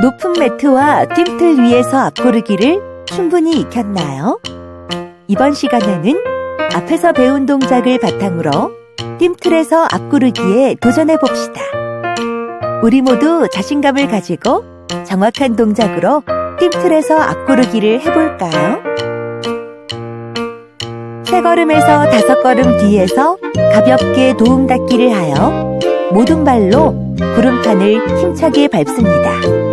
높은 매트와 뜀틀 위에서 앞구르기를 충분히 익혔나요? 이번 시간에는 앞에서 배운 동작을 바탕으로 뜀틀에서 앞구르기에 도전해 봅시다. 우리 모두 자신감을 가지고 정확한 동작으로 뜀틀에서 앞구르기를 해볼까요? 세 걸음에서 다섯 걸음 뒤에서 가볍게 도움 닫기를 하여 모든 발로 구름판을 힘차게 밟습니다.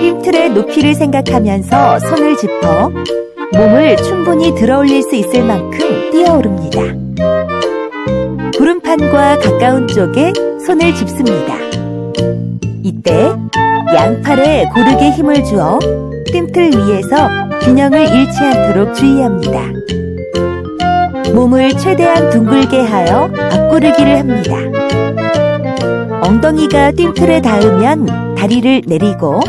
뜀틀의 높이를 생각하면서 손을 짚어 몸을 충분히 들어 올릴 수 있을 만큼 뛰어오릅니다. 구름판과 가까운 쪽에 손을 짚습니다. 이때 양팔에 고르게 힘을 주어 뜀틀 위에서 균형을 잃지 않도록 주의합니다. 몸을 최대한 둥글게 하여 앞구르기를 합니다. 엉덩이가 뜀틀에 닿으면 다리를 내리고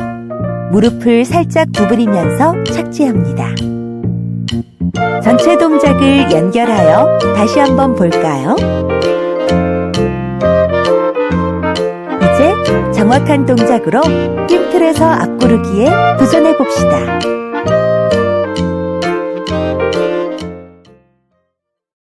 무릎을 살짝 구부리면서 착지합니다. 전체 동작을 연결하여 다시 한번 볼까요? 이제 정확한 동작으로 뜀틀에서 앞구르기에 도전해 봅시다.